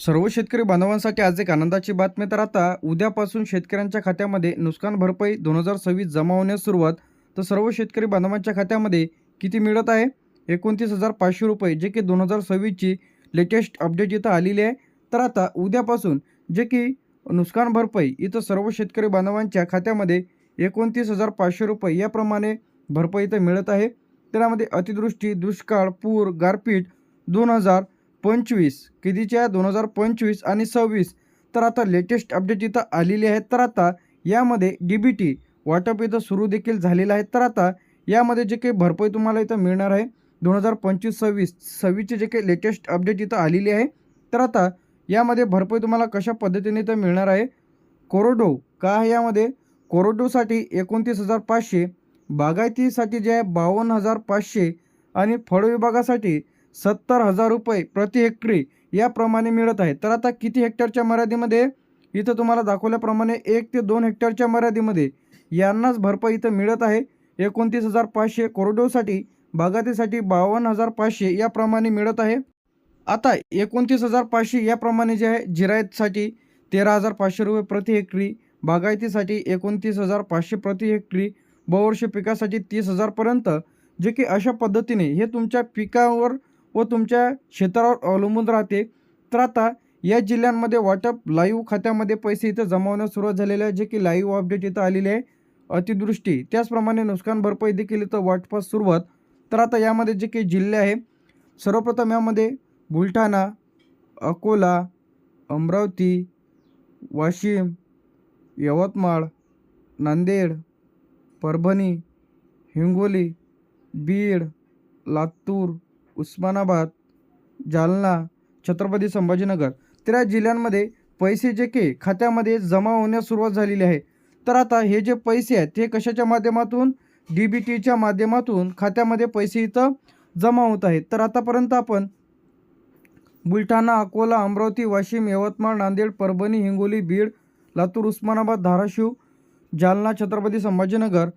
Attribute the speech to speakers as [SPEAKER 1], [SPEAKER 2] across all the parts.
[SPEAKER 1] सर्व शेतकरी बांधवांसाठी आज एक आनंदाची बातमी. तर आता उद्यापासून शेतकऱ्यांच्या खात्यामध्ये नुकसान भरपाई दोन हजार सव्वीस जमा होण्यास सुरुवात. तर सर्व शेतकरी बांधवांच्या खात्यामध्ये किती मिळत आहे? एकोणतीस हजार पाचशे रुपये जे की दोन हजार सव्वीसची लेटेस्ट अपडेट इथं आलेली आहे. तर आता उद्यापासून जे की नुकसान भरपाई इथं सर्व शेतकरी बांधवांच्या खात्यामध्ये एकोणतीस हजार पाचशे रुपये याप्रमाणे भरपाई इथं मिळत आहे. त्यामध्ये अतिवृष्टी दुष्काळ पूर गारपीट दोन हजार पंचवीस कितीच्या? दोन हजार पंचवीस आणि सव्वीस. तर आता लेटेस्ट अपडेट इथं आलेली आहे तर आता यामध्ये डी बी टी वाटप इथं सुरू देखील झालेलं आहे. तर आता यामध्ये जे काही भरपाई तुम्हाला इथं मिळणार आहे दोन हजार पंचवीस सव्वीस सव्वीसचे जे काही लेटेस्ट अपडेट इथं आलेली आहे तर आता यामध्ये भरपाई तुम्हाला कशा पद्धतीने इथं मिळणार आहे? कोरोडो का आहे यामध्ये? कोरोडोसाठी एकोणतीस हजार पाचशे बागायतीसाठी जे आहे बावन्न हजार पाचशे आणि फळ विभागासाठी सत्तर हजार रुपये प्रति हेक्टरी याप्रमाणे मिळत आहे. तर आता किती हेक्टरच्या मर्यादेमध्ये? इथं तुम्हाला दाखवल्याप्रमाणे एक ते दोन हेक्टरच्या मर्यादेमध्ये यांनाच भरपाई इथं मिळत आहे. एकोणतीस हजार पाचशे कोरडोसाठी बागायतीसाठी बावन्न हजार पाचशे याप्रमाणे मिळत आहे. आता एकोणतीस हजार पाचशे याप्रमाणे जे आहे जिरायतसाठी तेरा हजार पाचशे रुपये प्रति हेक्टरी बागायतीसाठी एकोणतीस हजार पाचशे प्रति हेक्टरी बहुवर्ष पिकासाठी तीस हजारपर्यंत जे की अशा पद्धतीने हे तुमच्या पिकावर व तुमच्या क्षेत्रावर अवलंबून राहते. तर आता या जिल्ह्यांमध्ये वाटप लाईव्ह खात्यामध्ये पैसे इथं जमावण्यास सुरुवात झालेली आहे जे की लाईव्ह अपडेट इथं आलेली आहे. अतिदृष्टी त्याचप्रमाणे नुकसान भरपाई देखील इथं वाटपास सुरुवात. तर आता यामध्ये जे काही जिल्हे आहे सर्वप्रथम यामध्ये बुलढाणा अकोला अमरावती वाशिम यवतमाळ नांदेड परभणी हिंगोली बीड लातूर उस्मानाबाद जालना छत्रपती संभाजीनगर तर या जिल्ह्यांमध्ये पैसे जे के खात्यामध्ये जमा होण्यास सुरुवात झालेली आहे. तर आता हे जे पैसे आहेत ते कशाच्या माध्यमातून? डी बी टीच्या माध्यमातून खात्यामध्ये पैसे इथं जमा होत आहेत. तर आतापर्यंत आपण बुलढाणा अकोला अमरावती वाशिम यवतमाळ नांदेड परभणी हिंगोली बीड लातूर उस्मानाबाद धाराशिव जालना छत्रपती संभाजीनगर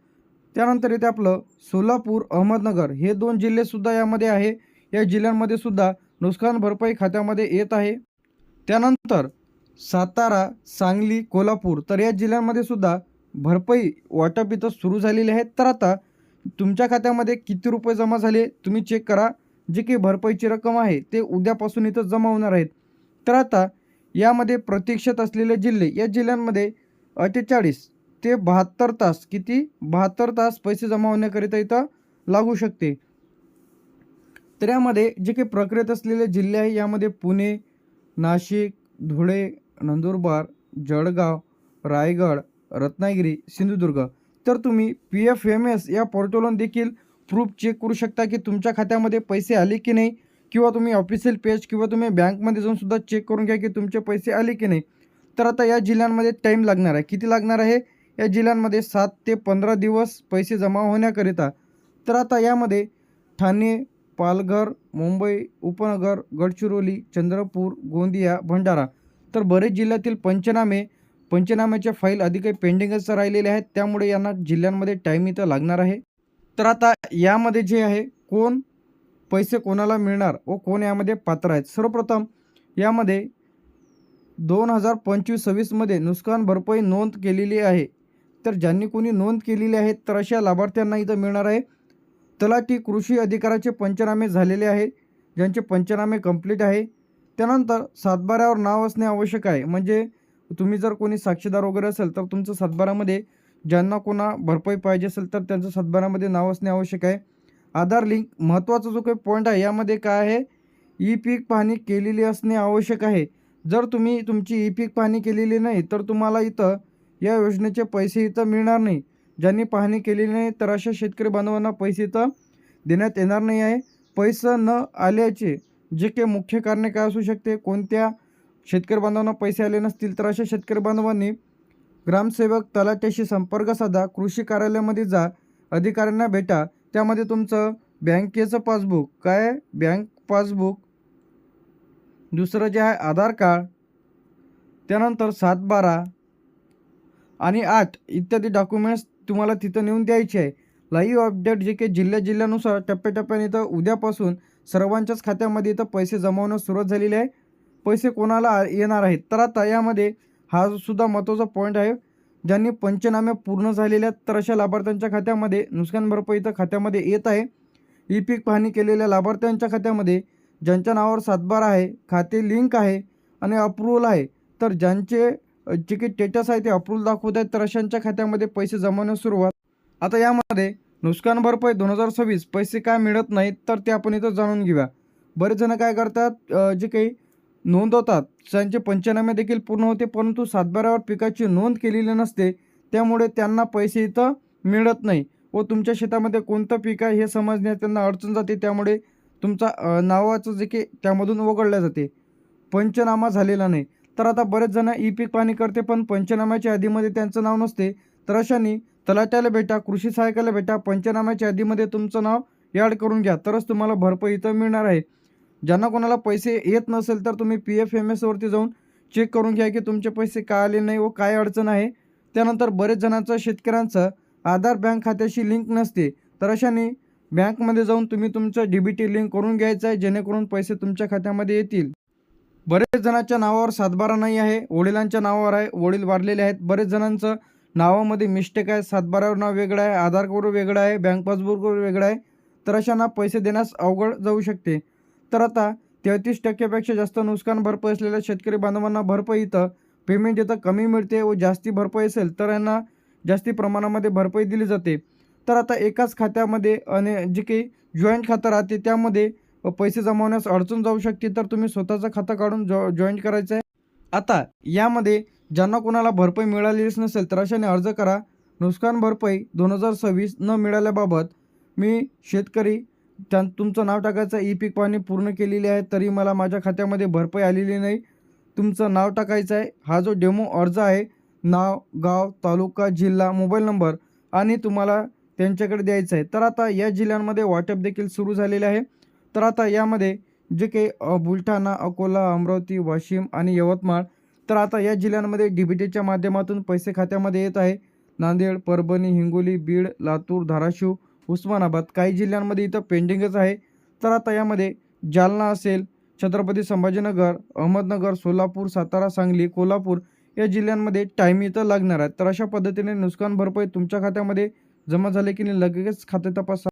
[SPEAKER 1] त्यानंतर इथे आपलं सोलापूर अहमदनगर. हे दोन जिल्हेसुद्धा यामध्ये आहे. या जिल्ह्यांमध्ये सुद्धा नुकसान भरपाई खात्यामध्ये येत आहे. त्यानंतर सातारा सांगली कोल्हापूर तर या जिल्ह्यांमध्ये सुद्धा भरपाई वाटप इथं सुरू झालेली आहे. तर आता तुमच्या खात्यामध्ये किती रुपये जमा झाले तुम्ही चेक करा. जी काही भरपाईची रक्कम आहे ते उद्यापासून इथं जमा होणार आहेत. तर आता यामध्ये प्रतीक्षेत असलेले जिल्हे या जिल्ह्यांमध्ये अठ्ठेचाळीस ते बहात्तर तास किती? बहात्तर तास पैसे जमा होण्याकरिता इथं लागू शकते. तर यामध्ये जे काही प्रक्रियेत असलेले जिल्हे आहे यामध्ये पुणे नाशिक धुळे नंदुरबार जळगाव रायगड रत्नागिरी सिंधुदुर्ग. तर तुम्ही पी एफ एम एस या पोर्टलवरून देखील प्रूफ चेक करू शकता की तुमच्या खात्यामध्ये पैसे आले की नाही किंवा तुम्ही ऑफिशियल पेज किंवा तुम्ही बँकमध्ये जाऊन सुद्धा चेक करून घ्या की तुमचे पैसे आले की नाही. तर आता या जिल्ह्यांमध्ये टाईम लागणार आहे. किती लागणार आहे? या जिल्ह्यांमध्ये सात ते पंधरा दिवस पैसे जमा होण्याकरिता. तर आता यामध्ये ठाणे पालघर मुंबई उपनगर गडचिरोली चंद्रपूर गोंदिया भंडारा. तर बरेच जिल्ह्यातील पंचनामे पंचनाम्याच्या फाईल आधी काही पेंडिंगच राहिलेले आहेत. त्यामुळे यांना जिल्ह्यांमध्ये टाईम इथं लागणार आहे. तर आता यामध्ये जे आहे कोण पैसे कोणाला मिळणार व कोण यामध्ये पात्र आहेत? सर्वप्रथम यामध्ये दोन हजार पंचवीस सव्वीसमध्ये नुकसान भरपाई नोंद केलेली आहे. तर ज्यांनी कोणी नोंद केलेली आहे तर अशा लाभार्थ्यांना इथं मिळणार आहे. तलाठी कृषी अधिकाराचे पंचनामे झालेले आहे ज्यांचे पंचनामे कंप्लीट आहे. त्यानंतर सातबाऱ्यावर नाव असणे आवश्यक आहे. म्हणजे तुम्ही जर कोणी साक्षीदार वगैरे असेल तर तुमचं सातबारामध्ये ज्यांना कोणा भरपाई पाहिजे असेल तर त्यांचं सातबारामध्ये नाव असणे आवश्यक आहे. आधार लिंक महत्त्वाचा जो काही पॉईंट आहे यामध्ये काय आहे? ई पीक पाहणी केलेली असणे आवश्यक आहे. जर तुम्ही तुमची ई पीक पाहणी केलेली नाही तर तुम्हाला इथं या योजनेचे पैसे इथं मिळणार नाही. ज्यांनी पाहणी केलेली नाही तर अशा शेतकरी बांधवांना पैसे तर देण्यात येणार नाही आहे. पैसे न आल्याचे जे काही मुख्य कारणे काय असू शकते? कोणत्या शेतकरी बांधवांना पैसे आले नसतील तर अशा शेतकरी बांधवांनी ग्रामसेवक तलाट्याशी संपर्क साधा कृषी कार्यालयामध्ये जा अधिकाऱ्यांना भेटा. त्यामध्ये तुमचं बँकेचं पासबुक काय बँक पासबुक? दुसरं जे आहे आधार कार्ड. त्यानंतर सात बारा आणि आठ इत्यादी डॉक्युमेंट्स तुम्हाला तिथं नेऊन द्यायची आहे. लाईव्ह अपडेट जे काही जिल्ह्या जिल्ह्यानुसार टप्प्याटप्प्याने इथं उद्यापासून सर्वांच्याच खात्यामध्ये इथं पैसे जमावण्यास सुरुवात झालेली आहे. पैसे कोणाला येणार आहेत? तर आता यामध्ये हा सुद्धा महत्त्वाचा पॉईंट आहे. ज्यांनी पंचनामे पूर्ण झालेले आहेत तर अशा लाभार्थ्यांच्या खात्यामध्ये नुकसान भरपाई तर खात्यामध्ये येत आहे. ई पीक पाहणी केलेल्या लाभार्थ्यांच्या खात्यामध्ये ज्यांच्या नावावर सातबार आहे खाते लिंक आहे आणि अप्रुव्हल आहे. तर ज्यांचे जे काही स्टेटस आहे ते अप्रुव्हल दाखवत आहेत तर अशांच्या खात्यामध्ये पैसे जमवण्यास सुरुवात. आता यामध्ये नुकसान भरपाई दोन हजार सव्वीस पैसे काय मिळत नाहीत तर ते आपण इथं जाणून घेऊया. बरेच जण काय करतात जे काही नोंदवतात त्यांचे पंचनामे देखील पूर्ण होते परंतु सातबाऱ्यावर पिकाची नोंद केलेली नसते त्यामुळे त्यांना पैसे इथं मिळत नाही. व तुमच्या शेतामध्ये कोणतं पीक आहे हे समजण्यात त्यांना अडचण जाते त्यामुळे तुमचा नावाचं जे की त्यामधून वगळल्या जाते. पंचनामा झालेला नाही. तर आता बरेच जण ई पीक पाणी करते पण पंचनाम्याच्या यादीमध्ये त्यांचं नाव नसते. तर अशांनी तलाट्याला भेटा कृषी सहाय्यकाला भेटा पंचनाम्याच्या यादीमध्ये तुमचं नाव ॲड करून घ्या. तरच तुम्हाला भरपाई इथं मिळणार आहे. ज्यांना कोणाला पैसे येत नसेल तर तुम्ही पी एफ एम एसवरती जाऊन चेक करून घ्या की तुमचे पैसे का आले नाही व काय अडचण आहे. त्यानंतर बरेच जणांचं शेतकऱ्यांचं आधार बँक खात्याशी लिंक नसते. तर अशाने बँकमध्ये जाऊन तुम्ही तुमचं डी बी टी लिंक करून घ्यायचं आहे जेणेकरून पैसे तुमच्या खात्यामध्ये येतील. बरेच जणांच्या नावावर सातबारा नाही आहे वडिलांच्या नावावर आहे वडील वारलेले आहेत. बरेच जणांचं नावामध्ये मिस्टेक आहे सातबारावर नाव वेगळं आहे आधार कार्ड वेगळं आहे बँक पासबुकवर वेगळं आहे. तर अशांना पैसे देण्यास अवघड जाऊ शकते. तर आता तेहतीस टक्क्यापेक्षा जास्त नुकसान भरपाई असलेल्या शेतकरी बांधवांना भरपाई इथं पेमेंट इथं कमी मिळते व जास्ती भरपाई असेल तर यांना जास्ती प्रमाणामध्ये भरपाई दिली जाते. तर आता एकाच खात्यामध्ये आणि जे काही जॉईंट खातं राहते त्यामध्ये पैसे जमवण्यास अडचण जाऊ शकते तर तुम्ही स्वतःचं खातं काढून जॉ जॉईन करायचं आहे. आता यामध्ये ज्यांना कोणाला भरपाई मिळालेलीच नसेल तर अशाने अर्ज करा. नुकसान भरपाई दोन हजार सव्वीस न मिळाल्याबाबत मी शेतकरी त्या तुमचं नाव टाकायचं ई पीक पाहणी पूर्ण केलेली आहे तरी मला माझ्या खात्यामध्ये भरपाई आलेली नाही. तुमचं नाव टाकायचं आहे हा जो डेमो अर्ज आहे नाव गाव तालुका जिल्हा मोबाईल नंबर आणि तुम्हाला त्यांच्याकडे द्यायचं आहे. तर आता या जिल्ह्यांमध्ये वाटप देखील सुरू झालेले आहे. तर आता यामध्ये जे काही बुलढाणा अकोला अमरावती वाशिम आणि यवतमाळ तर आता या जिल्ह्यांमध्ये डी बी टीच्या माध्यमातून पैसे खात्यामध्ये येत आहे. नांदेड परभणी हिंगोली बीड लातूर धाराशिव उस्मानाबाद काही जिल्ह्यांमध्ये इथं पेंडिंगच आहे. तर आता यामध्ये जालना असेल छत्रपती संभाजीनगर अहमदनगर सोलापूर सातारा सांगली कोल्हापूर या जिल्ह्यांमध्ये टाईम इथं लागणार आहे. तर अशा पद्धतीने नुकसान भरपाई तुमच्या खात्यामध्ये जमा झाले की नाही लगेच खाते तपासा